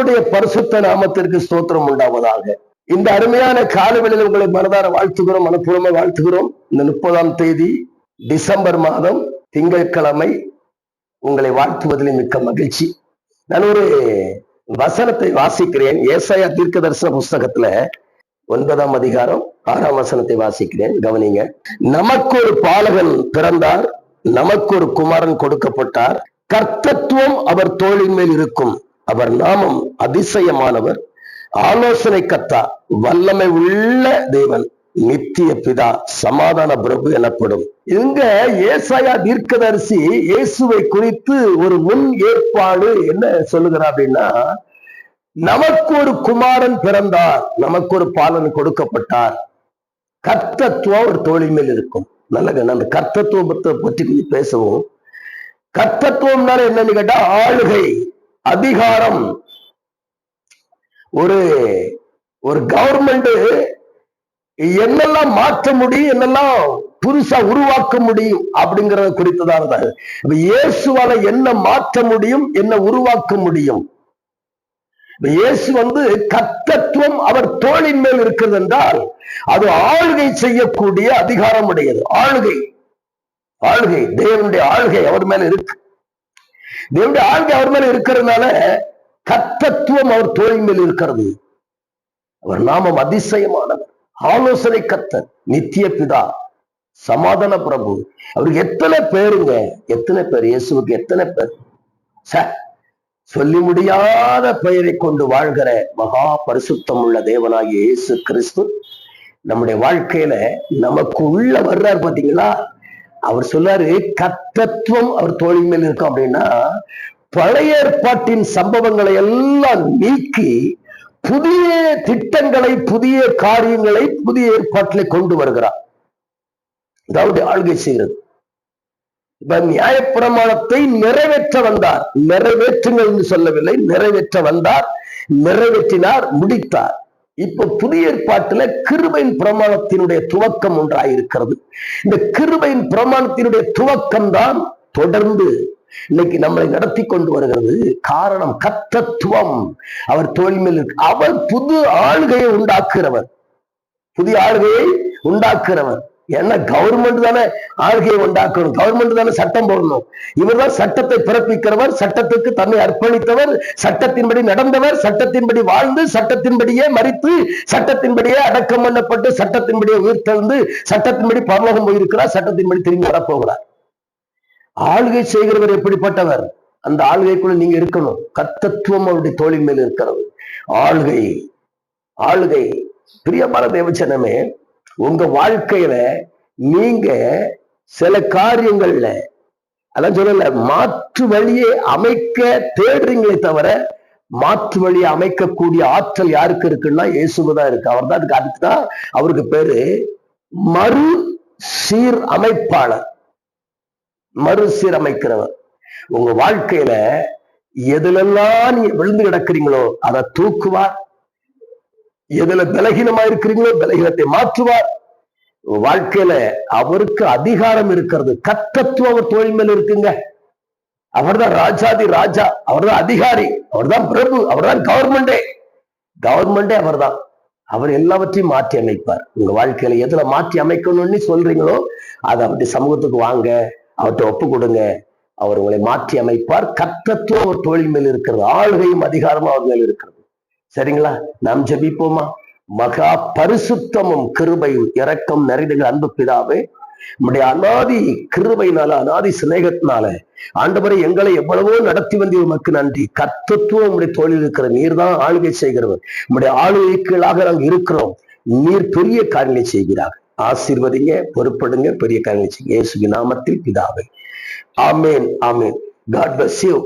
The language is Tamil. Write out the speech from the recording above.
கர்த்தருடைய பரிசுத்த நாமத்திற்கு ஸ்தோத்திரம் உண்டாவதாக. இந்த அருமையான காலவெளியில் உங்களை மனதார வாழ்த்துகிறோம் மனப்பூர்வமாக வாழ்த்துகிறோம். இந்த முப்பதாம் தேதி டிசம்பர் மாதம் திங்கட்கிழமை உங்களை வாழ்த்துவதில் மிக்க மகிழ்ச்சி. நான் ஒரு வசனத்தை வாசிக்கிறேன். ஏசாயா தீர்க்க தரிசன புஸ்தகத்துல ஒன்பதாம் அதிகாரம் ஆறாம் வசனத்தை வாசிக்கிறேன். கவனிங்க. நமக்கு ஒரு பாலகன் பிறந்தார் நமக்கு ஒரு குமாரன் கொடுக்கப்பட்டார். கர்த்தத்துவம் அவர் தோளின் மேல் இருக்கும். அவர் நாமம் அதிசயமானவர். ஆலோசனை கத்தா வல்லமை உள்ள தேவன் நித்திய பிதா சமாதான பிரபு எனப்படும். இங்க ஏசாயா தீர்க்கதரிசி இயேசுவை குறித்து ஒரு முன் ஏற்பாடு என்ன சொல்லுகிறார் அப்படின்னா நமக்கு ஒரு குமாரன் பிறந்தார் நமக்கு ஒரு பாலன் கொடுக்கப்பட்டார். கர்த்தத்துவம் ஒரு தோழி மேல் இருக்கும். நல்ல அந்த கர்த்தத்துவத்தை பற்றி கொஞ்சம் பேசுவோம். கர்த்தத்துவம்னால என்னன்னு கேட்டா ஆளுகை. அதிகாரம். ஒரு ஒரு கவர்மெண்ட் என்னெல்லாம் மாற்ற முடியும் என்னெல்லாம் புதுசா உருவாக்க முடியும் அப்படிங்கறத குறித்துதான் தான் இப்ப இயேசுவால என்ன மாற்ற முடியும் என்ன உருவாக்க முடியும்? இயேசு வந்து கத்தத்துவம் அவர் தோளின் மேல் இருக்கிறது என்றால் அது ஆளுகை செய்யக்கூடிய அதிகாரம் உடையது. ஆளுகை. ஆளுகை. தேவனுடைய ஆளுகை அவர் மேல இருக்கு. தேவனுடைய ஆளுகை அவர் மேல இருக்கிறதுனால கத்தத்துவம் அவர் தோழின் மேல் இருக்கிறது. அவர் நாமம் அதிசயமானவர். ஆலோசனை கத்தர் நித்திய பிதா சமாதான பிரபு. அவருக்கு எத்தனை பேருங்க? எத்தனை பேர்? இயேசுவுக்கு எத்தனை பேர்? ச சொல்லி முடியாத பெயரை கொண்டு வாழ்கிற மகா பரிசுத்தம் உள்ள தேவனாகிய இயேசு கிறிஸ்து நம்முடைய வாழ்க்கையில நமக்கு உள்ள வர்றார் பாத்தீங்களா? அவர் சொல்லாரு கத்தத்துவம் அவர் தோழி மேல் இருக்கும். அப்படின்னா பழைய ஏற்பாட்டின் சம்பவங்களை எல்லாம் நீக்கி புதிய திட்டங்களை புதிய காரியங்களை புதிய ஏற்பாட்டிலே கொண்டு வருகிறார். அதாவது ஆளுகை செய்கிறது. இப்ப நியாயப்பிரமாணத்தை நிறைவேற்ற வந்தார். நிறைவேற்றுங்கள் என்று சொல்லவில்லை நிறைவேற்ற வந்தார் நிறைவேற்றினார் முடித்தார். இப்ப புதிய ஏற்பாட்டுல கிருபையின் பிரமாணத்தினுடைய துவக்கம் ஒன்றாயிருக்கிறது. இந்த கிருபையின் பிரமாணத்தினுடைய துவக்கம் தான் தொடர்ந்து இன்னைக்கு நம்மளை நடத்தி கொண்டு வருகிறது. காரணம் கத்தத்துவம் அவர் தோல் மேல் இருக்கு. அவர் புது ஆளுகையை உண்டாக்குறவர். புதிய ஆளுகையை உண்டாக்குறவர். ஏன்னா கவர்மெண்ட் தானே ஆளுகையை உண்டாக்கணும். கவர்மெண்ட் தானே சட்டம் போடணும். இவர் தான் சட்டத்தை பிறப்பிக்கிறவர் சட்டத்துக்கு தன்னை அர்ப்பணித்தவர் சட்டத்தின்படி நடந்தவர் சட்டத்தின்படி வாழ்ந்து சட்டத்தின்படியே மறித்து சட்டத்தின்படியே அடக்கம் பண்ணப்பட்டு சட்டத்தின்படியே உயிர் தந்து சட்டத்தின்படி பரலோகம் போயிருக்கிறார் சட்டத்தின்படி திரும்பி வரப்போகிறார். ஆளுகை செய்கிறவர் எப்படிப்பட்டவர்? அந்த ஆளுகைக்குள்ள நீங்க இருக்கணும். கத்தத்துவம் அவருடைய தோழின் மேல் இருக்கிறது. ஆளுகை ஆளுகை. பிரியமான தேவச்சனமே உங்க வாழ்க்கையில நீங்க சில காரியங்கள்ல அதான் சொல்லல மாற்று வழியை அமைக்க தேடுறீங்களே தவிர மாற்று வழியை அமைக்கக்கூடிய ஆற்றல் யாருக்கு இருக்குன்னா இயேசுதான் இருக்கு. அவர் தான் அதுக்கு அதுக்கு தான் அவருக்கு பேரு மறு சீர் அமைப்பாளர் மறு சீரமைக்கிறவர். உங்க வாழ்க்கையில எதுலெல்லாம் நீங்க விழுந்து கிடக்குறீங்களோ அதை தூக்குவார். எதுல பலகீனமா இருக்கிறீங்களோ பலகீனத்தை மாற்றுவார். வாழ்க்கையில அவருக்கு அதிகாரம் இருக்கிறது. கத்தத்துவம் அவர் தோழி மேல இருக்குங்க. அவர்தான் ராஜாதி ராஜா. அவர்தான் அதிகாரி. அவர்தான் பிரபு. அவர்தான் கவர்மெண்டே கவர்மெண்டே அவர்தான். அவர் எல்லாவற்றையும் மாற்றி அமைப்பார். உங்க வாழ்க்கையில எதுல மாற்றி அமைக்கணும்னு சொல்றீங்களோ அதை அப்படி சமூகத்துக்கு வாங்க. அவர்கிட்ட ஒப்பு கொடுங்க. அவர் உங்களை மாற்றி அமைப்பார். கத்தத்துவம் அவர் தொழில் மேல் இருக்கிறது. ஆளுகையும் அதிகாரமும் அவர் மேல் இருக்கிறது. சரிங்களா? நாம் ஜெபிப்போமா? மகா பரிசுத்தமும் கிருபையும் இரக்கம் நிறைந்த அன்பு பிதாவே. நம்முடைய அனாதி கிருபையினால அனாதி சிநேகத்தினால ஆண்டவரை எங்களை எவ்வளவோ நடத்தி வந்தீர். உமக்கு நன்றி. கத்தத்துவம் நம்முடைய தோழில் இருக்கிற நீர் தான் ஆளுகை செய்கிறவர். நம்முடைய ஆளுகைகளாக நாங்கள் இருக்கிறோம். நீர் பெரிய காரியங்களை செய்கிறார். ஆசீர்வதிங்க பொறுப்படுங்க பெரிய காரியங்களை செய்யுங்க. இயேசு நாமத்தில் பிதாவை. ஆமேன் ஆமேன். God bless you